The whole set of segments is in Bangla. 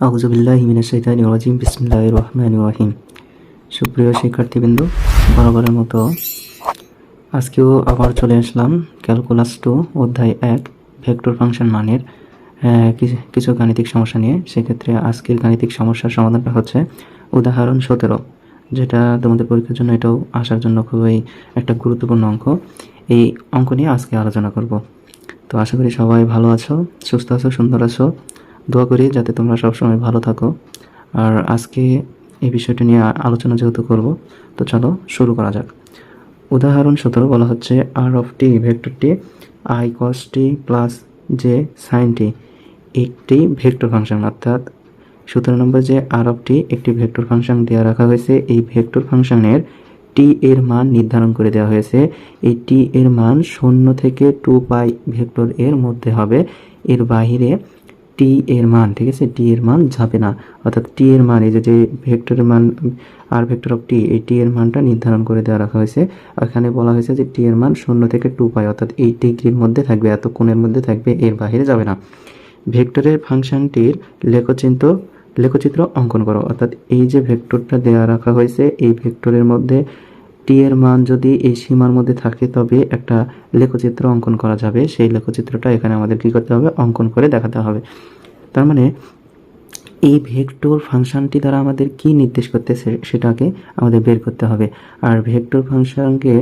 আউজুবিল্লাহিমিনাশাইতানিরাজিম বিসমিল্লাহির রহমানির রহিম। সুপ্রিয় শিক্ষার্থীবৃন্দ, বরাবরের মতো আজকেও আবার চলে আসলাম ক্যালকুলাস টু, অধ্যায় এক, ভেক্টর ফাংশন মানের কিছু গাণিতিক সমস্যা নিয়ে। সেক্ষেত্রে আজকের গাণিতিক সমস্যার সমাধানটা হচ্ছে উদাহরণ সতেরো, যেটা তোমাদের পরীক্ষার জন্য এটাও আসার জন্য খুবই একটা গুরুত্বপূর্ণ অঙ্ক। এই অঙ্ক নিয়ে আজকে আলোচনা করব। তো আশা করি সবাই ভালো আছো, সুস্থ আছো, সুন্দর আছো। দোয়া করি যাতে তোমরা সবসময় ভালো থাকো। আর আজকে এই বিষয়টা নিয়ে আলোচনা যেহেতু করব, তো চলো শুরু করা যাক। উদাহরণ সতেরো বলা হচ্ছে আর অফ টি ভেক্টরটি i cos t plus j sine t একটি ভেক্টর ফাংশন, অর্থাৎ সতেরো নম্বর যে আর অফ টি একটি ভেক্টর ফাংশন দেওয়া রাখা হয়েছে, এই ভেক্টর ফাংশনের টি এর মান নির্ধারণ করে দেওয়া হয়েছে। এই টি এর মান শূন্য থেকে টু পাই ভেক্টর এর মধ্যে হবে। এর বাইরে টি এর মান, ঠিক আছে? টি এর মান যাবে না। অর্থাৎ টি এর মান, এই যে যে ভেক্টরের মান আর ভেক্টর অফ টি এই টি এর মানটা নির্ধারণ করে দেওয়া রাখা হয়েছে। এখানে বলা হয়েছে যে টি এর মান শূন্য থেকে টু পাই, অর্থাৎ এই ডিগ্রির মধ্যে থাকবে এত কোণের মধ্যে থাকবে, এর বাইরে যাবে না। ভেক্টরের ফাংশনটির লেখচিত্র লেখচিত্র অঙ্কন করো। অর্থাৎ এই যে ভেক্টরটা দেওয়া রাখা হয়েছে, এই ভেক্টরের মধ্যে টি এর মান যদি এই সীমার মধ্যে থাকে, তবে একটা লেখচিত্র অঙ্কন করা যাবে। সেই লেখচিত্রটা এখানে আমাদের কী করতে হবে? অঙ্কন করে দেখাতে হবে। তার মানে এই ভেক্টর ফাংশনটি দ্বারা আমাদের কি নির্দেশ করতেছে সেটাকে আমাদের বের করতে হবে। আর ভেক্টর ফাংশনকে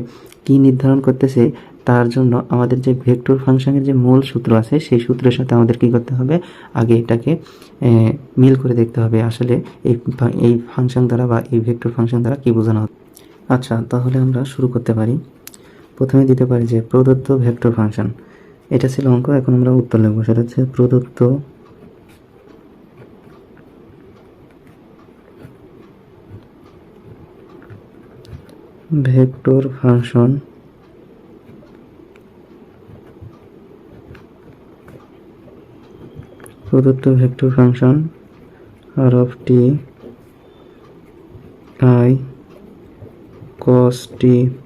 কি নির্ধারণ করতেছে, তার জন্য আমাদের যে ভেক্টর ফাংশনের যে মূল সূত্র আছে, সেই সূত্রের সাথে আমাদের কি করতে হবে? আগে এটাকে মিল করে দেখতে হবে। আসলে এই এই ফাংশন দ্বারা বা এই ভেক্টর ফাংশন দ্বারা কি বোঝানো হচ্ছে? আচ্ছা তাহলে আমরা শুরু করতে পারি। প্রথমে দিতে পারি যে প্রদত্ত ভেক্টর ফাংশন। এটা ছিল অঙ্ক, এখন আমরা উত্তর লিখব। সেটা হচ্ছে প্রদত্ত ভেক্টর ফাংশন প্রদত্ত vector function r of t i cos t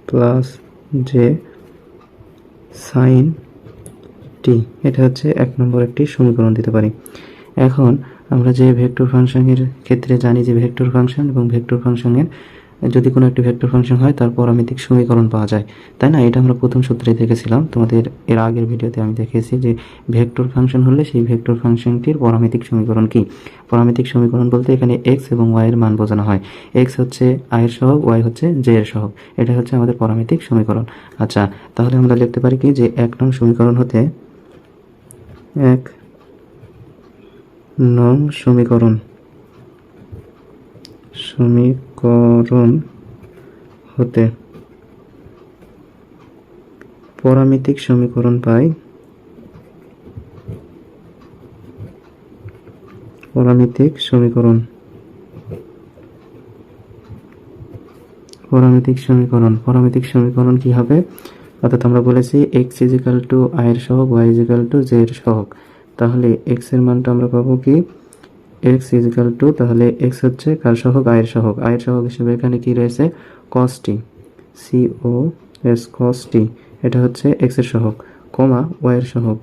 plus j sine t এটা হচ্ছে এক নম্বর একটি সমীকরণ দিতে পারি। এখন আমরা যে ভেক্টর ফাংশনের ক্ষেত্রে জানি যে ভেক্টর ফাংশন এবং ভেক্টর ফাংশনের যদি কোনো একটি ভেক্টর ফাংশন হয় তার পরামিতিক সমীকরণ পাওয়া যায়। তাই না? এটা আমরা প্রথম সূত্রে দেখেছিলাম। তোমাদের এর আগের ভিডিওতে আমি দেখিয়েছি যে ভেক্টর ফাংশন হলে সেই ভেক্টর ফাংশনটির পরামিতিক সমীকরণ কি? পরামিতিক সমীকরণ বলতে এখানে এক্স এবং ওয়াই এর মান বোঝানো হয়। এক্স হচ্ছে আই এর সহগ ওয়াই হচ্ছে জে এর সহগ। এটা হচ্ছে আমাদের পরামিতিক সমীকরণ। আচ্ছা তাহলে আমরা লিখতে পারি কি যে এক নং সমীকরণ হতে এক নং সমীকরণ সমীকরণ হতে। পরামিতিক সমীকরণ পাই। পরামিতিক সমীকরণ। পরামিতিক সমীকরণ। পরামিতিক সমীকরণ কি হবে? অর্থাৎ আমরা বলেছি এক্স ইজিক্যাল টু আই এর সহগ ওয়াই ইজিক্যাল টু জে এর সহগ। তাহলে এক্সের মানটা আমরা পাবো কি? এক্স ইজিক্যাল টু তাহলে এক্স হচ্ছে কার সহগ? আয়ের সহগ। আয়ের সহক হিসেবে এখানে কি রয়েছে? কস টি সি ও এস কস টি এটা হচ্ছে এক্সের সহগ, কমা ওয়াই এর সহগ।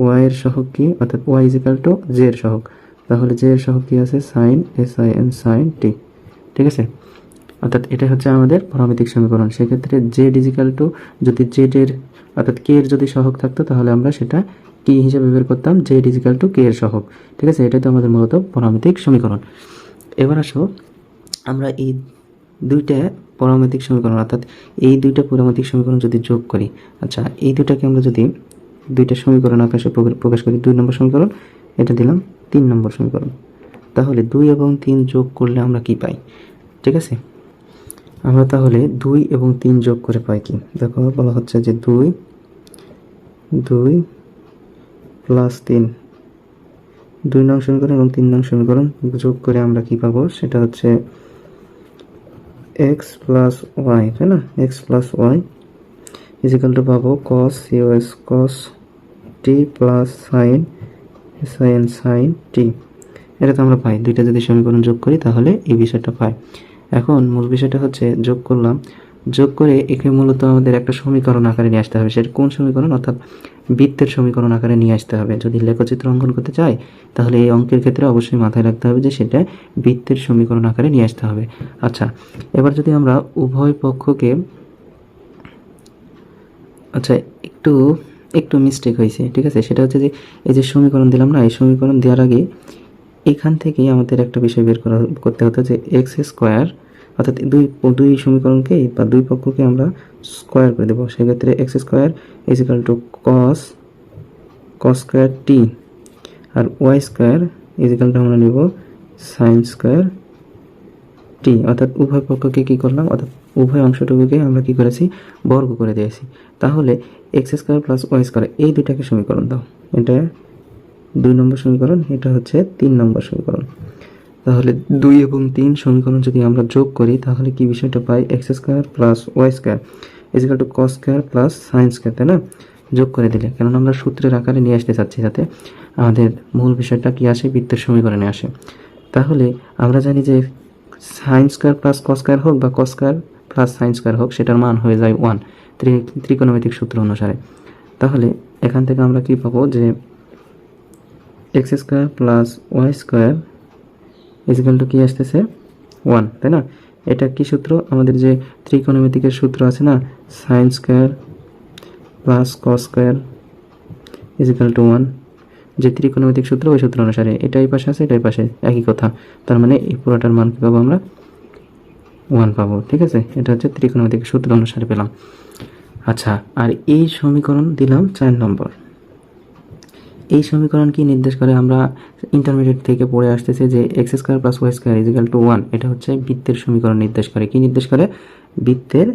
ওয়াই এর সহক কি? অর্থাৎ ওয়াই ইজিক্যাল টু জে এর সহগ। তাহলে জে এর সহগ কি আছে? Sine S I N sine t ঠিক আছে? অর্থাৎ এটা হচ্ছে আমাদের পরামিতিক সমীকরণ। সেক্ষেত্রে জেড ইজিক্যাল টু যদি জেড এর, অর্থাৎ কে এর যদি সহগ থাকতো, তাহলে আমরা সেটা কি হিসেবে বের করতাম? জেড ইজিক্যাল টু কে এর সহগ। ঠিক আছে? এটাই তো আমাদের মূলত পরামিতিক সমীকরণ। এবার আসো, আমরা এই দুইটা পরামিতিক সমীকরণ, অর্থাৎ এই দুইটা পরামিতিক সমীকরণ যদি যোগ করি আচ্ছা এই দুইটাকে আমরা যদি দুইটা সমীকরণ আকাশে প্রকাশ করি, দুই নম্বর সমীকরণ, এটা দিলাম তিন নম্বর সমীকরণ। তাহলে দুই এবং তিন যোগ করলে আমরা কি পাই? ঠিক আছে? আমরা তাহলে দুই এবং তিন যোগ করে পাই কি? দেখো, বলা হচ্ছে যে দুই দুই প্লাস তিন। দুই নং সমীকরণ এবং তিন নং সমীকরণ যোগ করে আমরা কি পাবো? সেটা হচ্ছে এক্স প্লাস ওয়াই তাই না? X plus y is equal to পাবো cos US cos t plus sine sine sine t এটা তো আমরা পাই। দুইটা যদি সমীকরণ যোগ করি, তাহলে এই বিষয়টা পাই। এখন মূল বিষয়টা হচ্ছে যোগ করলাম। যোগ করে একে মূলত আমাদের একটা সমীকরণ আকারে নিয়ে আসতে হবে। সেটা কোন সমীকরণ? অর্থাৎ বৃত্তের সমীকরণ আকারে নিয়ে আসতে হবে। যদি লেখচিত্র অঙ্কন করতে চাই তাহলে এই অঙ্কের ক্ষেত্রে অবশ্যই মাথায় রাখতে হবে যে সেটা বৃত্তের সমীকরণ আকারে নিয়ে আসতে হবে। আচ্ছা এবার যদি আমরা উভয় পক্ষকে আচ্ছা একটু একটু মিস্টেক হয়েছে, ঠিক আছে? সেটা হচ্ছে যে, এই যে সমীকরণ দিলাম না, এই সমীকরণ দেওয়ার আগে এখান থেকেই আমাদের একটা বিষয় বের করা করতে হতো যে এক্স স্কোয়ার অর্থাৎ দুই দুই সমীকরণকে বা দুই পক্ষকে আমরা স্কোয়ার করে দেবো। সেক্ষেত্রে x square is equal to cos cos square t R y square is equal to আমরা নেব সাইন স্কোয়ার টি অর্থাৎ উভয় পক্ষকে কী করলাম? অর্থাৎ উভয় অংশটুকুকে আমরা কী করেছি? বর্গ করে দিয়েছি। তাহলে x square plus y square এই দুইটাকে সমীকরণ দাও। এটা দুই নম্বর সমীকরণ, এটা হচ্ছে তিন নম্বর সমীকরণ। তাহলে দুই এবং তিন সমীকরণ যদি আমরা যোগ করি, তাহলে কি বিষয়টা পাই? X square plus y square is equal to cos square plus sine square, তাই না? যোগ করে দিলে, কেননা আমরা সূত্রের আকারে নিয়ে আসতে চাচ্ছি যাতে আমাদের মূল বিষয়টা কি আসে? বৃত্তের সমীকরণে আসে। তাহলে আমরা জানি যে sine square plus cos square হোক বা cos square plus sine square হোক, সেটার মান হয়ে যায় ওয়ান ত্রিকোণমিতিক সূত্র অনুসারে। তাহলে এখান থেকে আমরা কি পাবো? যে x square plus y square is equal to কি আসতেছে? ওয়ান তাই না? এটা কি সূত্র? আমাদের যে ত্রিকোণমিতিকের সূত্র আছে না sine square plus cos square is equal to one যে ত্রিকোণমিতিক সূত্র ওই সূত্র অনুসারে, এটাই পাশে আছে, এটাই পাশে, একই কথা। তার মানে এই পুরোটার মান কী পাবো আমরা? ওয়ান পাবো, ঠিক আছে? এটা হচ্ছে ত্রিকোণমিতিক সূত্র অনুসারে পেলাম। আচ্ছা আর এই সমীকরণ দিলাম চার নম্বর। এই সমীকরণ কি নির্দেশ করে? আমরা ইন্টারমিডিয়েট থেকে পড়ে আসতেছে যে x square plus y square is equal to one এটা হচ্ছে বৃত্তের সমীকরণ নির্দেশ করে। কি নির্দেশ করে? বৃত্তের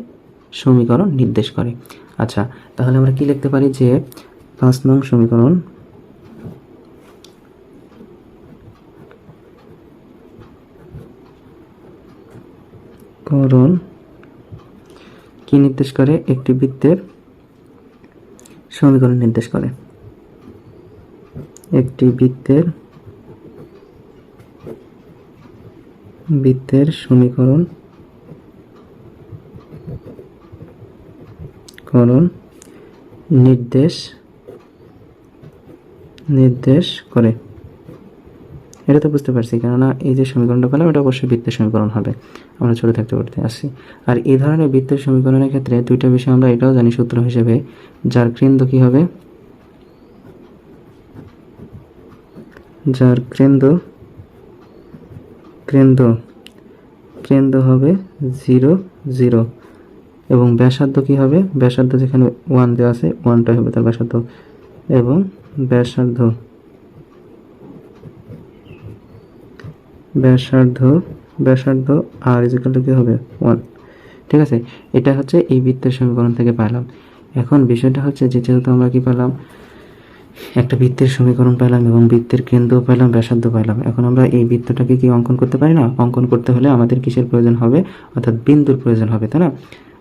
সমীকরণ নির্দেশ করে। আচ্ছা তাহলে আমরা কি লিখতে পারি যে পাঁচ নং সমীকরণ করণ কি নির্দেশ করে? একটি বৃত্তের সমীকরণ নির্দেশ করে। একটি বৃত্তের বৃত্তের সমীকরণ করণ নির্দেশ নির্দেশ করে। এটা তো বুঝতে পারছি, কেননা এই যে সমীকরণটা পেলাম, এটা অবশ্যই বৃত্তের সমীকরণ হবে। আমরা ছোটো থাকতে পড়তে আসছি আর এই ধরনের বৃত্তের সমীকরণের ক্ষেত্রে দুইটা বিষয় আমরা এটাও জানি সূত্র হিসেবে, যার কেন্দ্র কী হবে? যার কেন্দ্র কেন্দ্র কেন্দ্র হবে জিরো জিরো। এবং ব্যাসার্ধ কী হবে? ব্যাসার্ধ যেখানে ওয়ান দেওয়া আছে ওয়ানটা হবে তার ব্যাসার্ধ। এবং ব্যাসার্ধ ব্যাসার্ধ ব্যাসার্ধ আর ইজিক্যাল কী হবে? ওয়ান ঠিক আছে? এটা হচ্ছে এই বৃত্তের সমীকরণ থেকে পেলাম এখন বিষয়টা হচ্ছে যে যেহেতু আমরা কি পেলাম একটা বৃত্তের সমীকরণ পেলাম এবং বৃত্তের কেন্দ্র পেলাম, ব্যাসার্ধ পেলাম। এখন আমরা এই বৃত্তটাকে কি অঙ্কন করতে পারি না? অঙ্কন করতে হলে আমাদের কিসের প্রয়োজন হবে? অর্থাৎ বিন্দুর প্রয়োজন হবে, তাই না?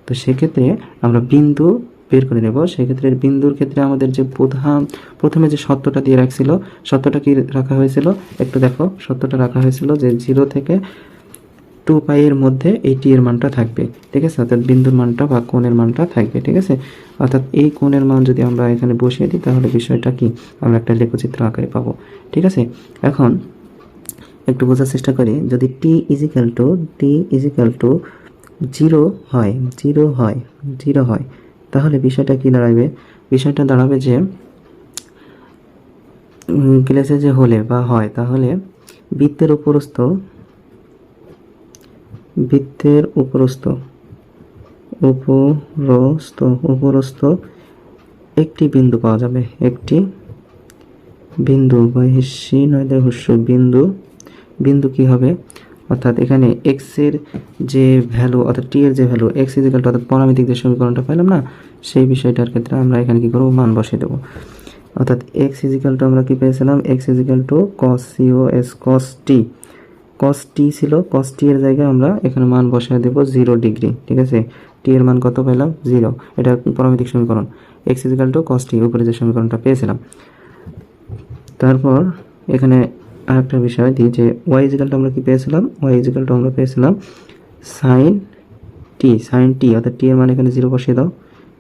তো সেক্ষেত্রে আমরা বিন্দু বের করে নেব। সেক্ষেত্রে বিন্দুর ক্ষেত্রে আমাদের যে প্রধান প্রথমে যে সত্যটা দিয়ে রাখছিল, সত্যটা কি রাখা হয়েছিল? একটু দেখো, সত্যটা রাখা হয়েছিল যে জিরো থেকে টু পাই মধ্যে এই টি এর মানটা থাকবে, ঠিক আছে? অর্থাৎ বিন্দুর মানটা বা কোণের মানটা থাকবে, ঠিক আছে? অর্থাৎ এই কোণের মান যদি আমরা এখানে বসিয়ে দিই, তাহলে বিষয়টা কি? আমরা একটা লেখচিত্র আকারে পাবো, ঠিক আছে? এখন একটু বোঝার চেষ্টা করি, যদি t is equal to t is equal to zero হয় জিরো হয় জিরো হয়, তাহলে বিষয়টা কি দাঁড়াবে? বিষয়টা দাঁড়াবে যে গ্লেসে যে হলে বা হয়, তাহলে বৃত্তের উপরস্থ বৃত্তের উপরস্থ। উপরস্থ উপরস্থ একটি বিন্দু পাওয়া যাবে। একটি বিন্দু বা হিস্যি নয়তো হুস্য বিন্দু। বিন্দু কি হবে? অর্থাৎ এখানে এক্সের যে ভ্যালু অর্থাৎ টি এর যে ভ্যালু এক্স ইজিক্যাল অর্থাৎ পরামিতিক যে সমীকরণটা পেলাম না, সেই বিষয়টার ক্ষেত্রে আমরা এখানে কি করব? মান বসিয়ে দেবো। অর্থাৎ এক্স ইজিক্যাল টু আমরা কি পেয়েছিলাম? X is equal to cos C O S cos T cos T ছিল কস টি এর জায়গায় আমরা এখানে মান বসায় দেবো জিরো ডিগ্রি ঠিক আছে? টি এর মান কত পেলাম? জিরো এটা পরমিতিক সমীকরণ। X is equal to cos t উপরে যে সমীকরণটা পেয়েছিলাম। তারপর এখানে আরেকটা বিষয় দিই যে ওয়াই ইজিক্যাল আমরা কি পেয়েছিলাম? ওয়াই ইজিক্যাল আমরা পেয়েছিলাম সাইন টি সাইন টি অর্থাৎ টি এর মান এখানে জিরো বসিয়ে দাও,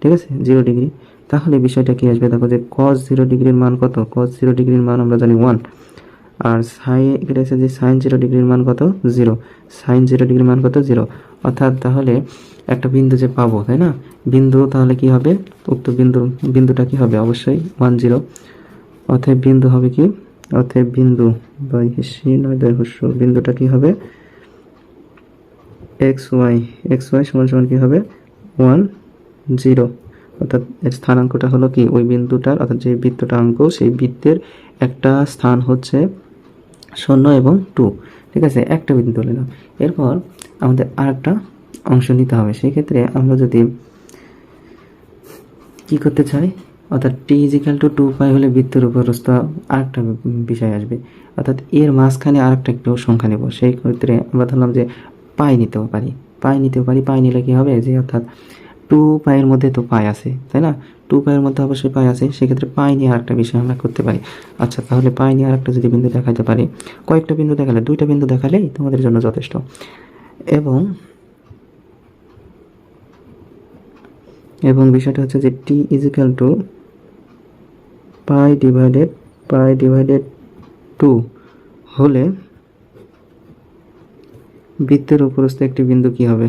ঠিক আছে? জিরো ডিগ্রি তাহলে বিষয়টা কি আসবে? দেখো যে কস জিরো ডিগ্রির মান কত? কস জিরো ডিগ্রির মান আমরা জানি ওয়ান আর সাই, এখানে আছে যে সাইন জিরো ডিগ্রির মান কত? জিরো। সাইন জিরো ডিগ্রির মান কত? জিরো। অর্থাৎ তাহলে একটা বিন্দু যে পাবো, তাই না? বিন্দু তাহলে কি হবে? উক্ত বিন্দু বিন্দুটা কি হবে? অবশ্যই ওয়ান জিরো অতএব বিন্দু হবে কি? অতএব বিন্দু বা হিসি নয় দৈর্ঘ্য বিন্দুটা কি হবে? X Y. এক্স ওয়াই সমান সমান কি হবে? One zero. অর্থাৎ এর স্থানাঙ্কটা হলো কি? ওই বিন্দুটার, অর্থাৎ যে বৃত্তটা অঙ্ক, সেই বৃত্তের একটা স্থান হচ্ছে শূন্য এবং টু। ঠিক আছে? একটা বিন্দু তুলে নাও। এরপর আমাদের আরেকটা অংশ নিতে হবে। সেই ক্ষেত্রে আমরা যদি কি করতে চাই? অর্থাৎ t is equal to two pi হলে বৃত্তের উপরস্থ আরেকটা বিষয় আসবে। অর্থাৎ এর মাঝখানে আরেকটা একটু সংখ্যা নেব। সেই ক্ষেত্রে আমরা ধরলাম যে পাই নিতেও পারি। পাই নিতেও পারি। পাই নিলে কি হবে? যে অর্থাৎ টু পায়ের মধ্যে তো পাই আছে, তাই না? টু পায়ের মধ্যে অবশ্যই পাই আছে, সেক্ষেত্রে পাই নিয়ে আরেকটা বিষয় আমরা করতে পারি। আচ্ছা তাহলে পাই নিয়ে আরেকটা যদি বিন্দু দেখাতে পারি, কয়েকটা বিন্দু দেখালে, দুইটা বিন্দু দেখালেই তোমাদের জন্য যথেষ্ট। এবং এবং বিষয়টা হচ্ছে যে t is equal to pi divided pi divided two হলে বৃত্তের উপরস্থ একটি বিন্দু কি হবে?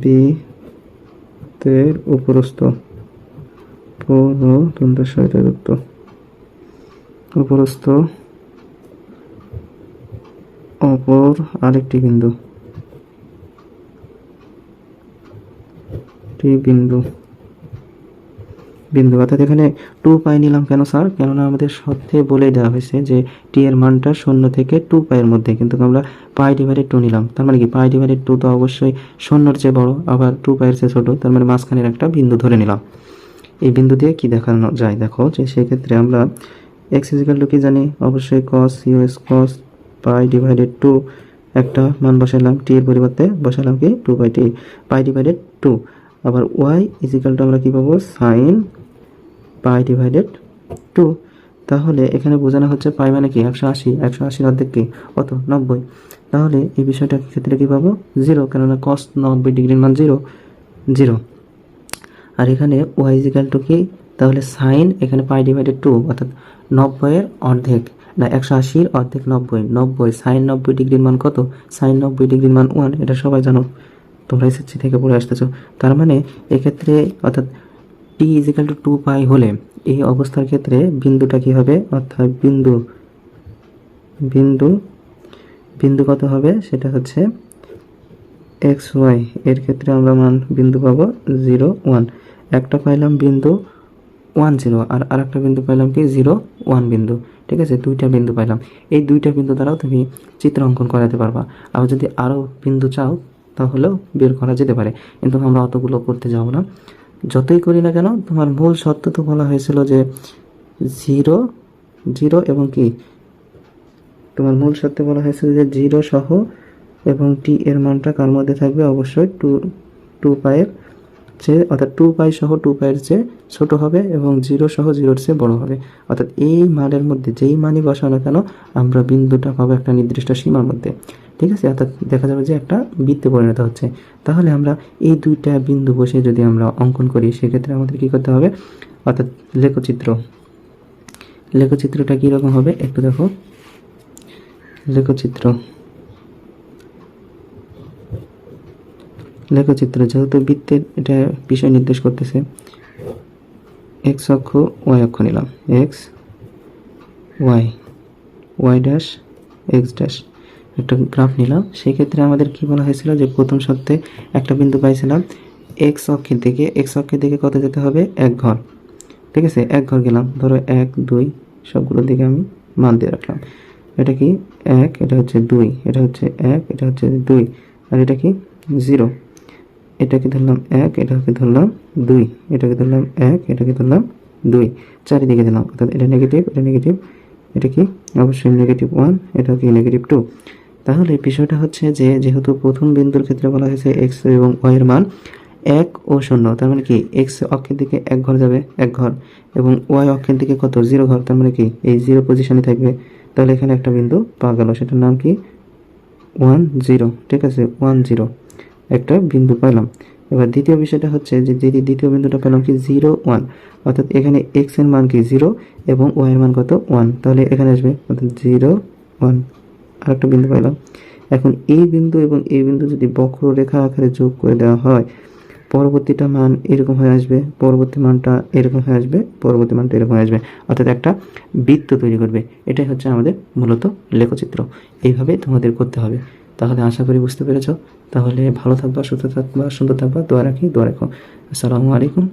বৃত্তের উপরস্থ। দন্তের সহিত যুক্ত। উপরস্থ, অপর আরেকটি বিন্দু। টি বিন্দু। বিন্দু, অর্থাৎ এখানে টু পাই নিলাম কেন স্যার কেননা আমাদের সত্যি বলে দেওয়া হয়েছে যে টি এর মানটা শূন্য থেকে টু পাইয়ের মধ্যে, কিন্তু আমরা পাই ডিভাইডেড টু নিলাম। তার মানে কি? পাই ডিভাইডেড টু তো অবশ্যই শূন্যর চেয়ে বড়, আবার টু পাইয়ের চেয়ে ছোট, তার মানে মাঝখানের একটা বিন্দু ধরে নিলাম। এই বিন্দু দিয়ে কি দেখানো যায়? দেখো যে সেক্ষেত্রে আমরা এক্স ইজিক্যাল টু কি জানি? অবশ্যই cos US cos pi divided two একটা মান বসালাম টি এর পরিবর্তে বসালাম কি? Two by t pi divided two আবার ওয়াই ইজিক্যাল টু আমরা কি পাবো? সাইন পাই ডিভাইডেড টু তাহলে এখানে বোঝানো হচ্ছে পাই মানে কি? একশো আশি, একশো আশির অর্ধেক কি? কত নব্বই। তাহলে এই বিষয়টার ক্ষেত্রে কি পাবো? জিরো কেননা কস নব্বই ডিগ্রির মান জিরো জিরো আর এখানে ওয়াই ইজিক্যাল টু কি? তাহলে সাইন এখানে পাই ডিভাইডেড টু অর্থাৎ নব্বইয়ের অর্ধেক। না, একশো আশির অর্ধেক নব্বই। নব্বই সাইন নব্বই ডিগ্রির মান কত? সাইন নব্বই ডিগ্রির মান ওয়ান এটা সবাই জানো। তোমরা এসএসসি থেকে পড়ে আসতেছো। তার মানে এক্ষেত্রে, অর্থাৎ t is equal to two pi হলে এই অবস্থার ক্ষেত্রে বিন্দুটা কি হবে? অর্থাৎ বিন্দু বিন্দু বিন্দু কত হবে? সেটা হচ্ছে এক্স ওয়াই এর ক্ষেত্রে আমরা মান, বিন্দু পাবো জিরো ওয়ান একটা পাইলাম বিন্দু ওয়ান জিরো আর আরেকটা বিন্দু পাইলাম কি জিরো ওয়ান বিন্দু। ঠিক আছে? দুইটা বিন্দু পাইলাম। এই দুইটা বিন্দু দ্বারাও তুমি চিত্র অঙ্কন করাতে পারবা। আবার যদি আরও বিন্দু চাও, তাহলেও বের করা যেতে পারে। কিন্তু আমরা অতগুলো করতে যাব না। যতই করি না কেন, তোমার মূল সত্য তো বলা হয়েছিল যে জিরো জিরো এবং কি? তোমার মূল সত্যে বলা হয়েছিল যে জিরো সহ এবং টি এর মানটা কার মধ্যে থাকবে? অবশ্যই টু টু পায়ের চেয়ে অর্থাৎ টু পাই সহ টু পায়ের চেয়ে ছোট হবে এবং জিরো সহ জিরোর চেয়ে বড় হবে। অর্থাৎ এই মানের মধ্যে যেই মানই বসানো কেন, আমরা বিন্দুটা পাবো একটা নির্দিষ্ট সীমার মধ্যে। ঠিক আছে? অর্থাৎ দেখা যাবে যে একটা বৃত্তে পরিণত হচ্ছে। তাহলে আমরা এই দুইটা বিন্দু বসে যদি আমরা অঙ্কন করি, সেক্ষেত্রে আমাদের কী করতে হবে? অর্থাৎ লেখচিত্র। লেখচিত্রটা কীরকম হবে? একটু দেখো। লেখচিত্র। লেখচিত্র যেহেতু বৃত্তের এটা বিষয় নির্দেশ করতেছে। এক্স অক্ষ ওয়াই অক্ষ নিলাম। X y y dash x dash একটা গ্রাফ নিলাম। সেই ক্ষেত্রে আমাদের কি বলা হয়েছিল যে প্রথম সপ্তাহে একটা বিন্দু পাইছিলাম। এক্স অক্ষের দিকে এক্স অক্ষের দিকে কত যেতে হবে? এক ঘর। ঠিক আছে? এক ঘর গেলাম। ধরো এক, দুই, সবগুলোর দিকে আমি মান দিয়ে রাখলাম। এটা কি? এক, এটা হচ্ছে দুই, এটা হচ্ছে এক, এটা হচ্ছে দুই। আর এটা কি? জিরো। এটাকে ধরলাম এক, এটাকে ধরলাম দুই, এটাকে ধরলাম এক, এটাকে ধরলাম দুই। চারিদিকে দিলাম, অর্থাৎ এটা নেগেটিভ এটা নেগেটিভ এটা কি? অবশ্যই নেগেটিভ ওয়ান এটা কি নেগেটিভ টু তাহলে বিষয়টা হচ্ছে যে, যেহেতু প্রথম বিন্দুর ক্ষেত্রে বলা হয়েছে এক্স এবং ওয়াই এর মান এক ও শূন্য, তার মানে কি? এক্স অক্ষের দিকে এক ঘর যাবে, এক ঘর, এবং ওয়াই অক্ষের দিকে কত? জিরো ঘর, তার মানে কি? এই জিরো পজিশনে থাকবে। তাহলে এখানে একটা বিন্দু পাওয়া গেল, সেটার নাম কি? ওয়ান জিরো ঠিক আছে? ওয়ান জিরো একটা বিন্দু পাইলাম। এবার দ্বিতীয় বিষয়টা হচ্ছে যে যদি দ্বিতীয় বিন্দুটা পেলাম কি জিরো, ওয়ান। অর্থাৎ এখানে এক্সের মান কি জিরো এবং ওয়াই এর মান কত? ওয়ান। তাহলে এখানে আসবে অর্থাৎ জিরো, ওয়ান। আরেকটা বিন্দু পাইলাম। এখন এই বিন্দু এবং এই বিন্দু যদি বক্ররেখা আকারে যোগ করে দেওয়া হয়, পরবর্তীটা মান এরকম হয়ে আসবে, পরবর্তী মানটা এরকম হয়ে আসবে, পরবর্তী মানটা এরকম হয়ে আসবে। অর্থাৎ একটা বৃত্ত তৈরি করবে। এটাই হচ্ছে আমাদের মূলত লেখচিত্র। এইভাবে তোমাদের করতে হবে। তাহলে আশা করি বুঝতে পেরেছ। তাহলে ভালো থাকবা, সুস্থ থাকবা, সুন্দর থাকবা, দোয়া রাখি, দোয়া রাখো। আসসালামু আলাইকুম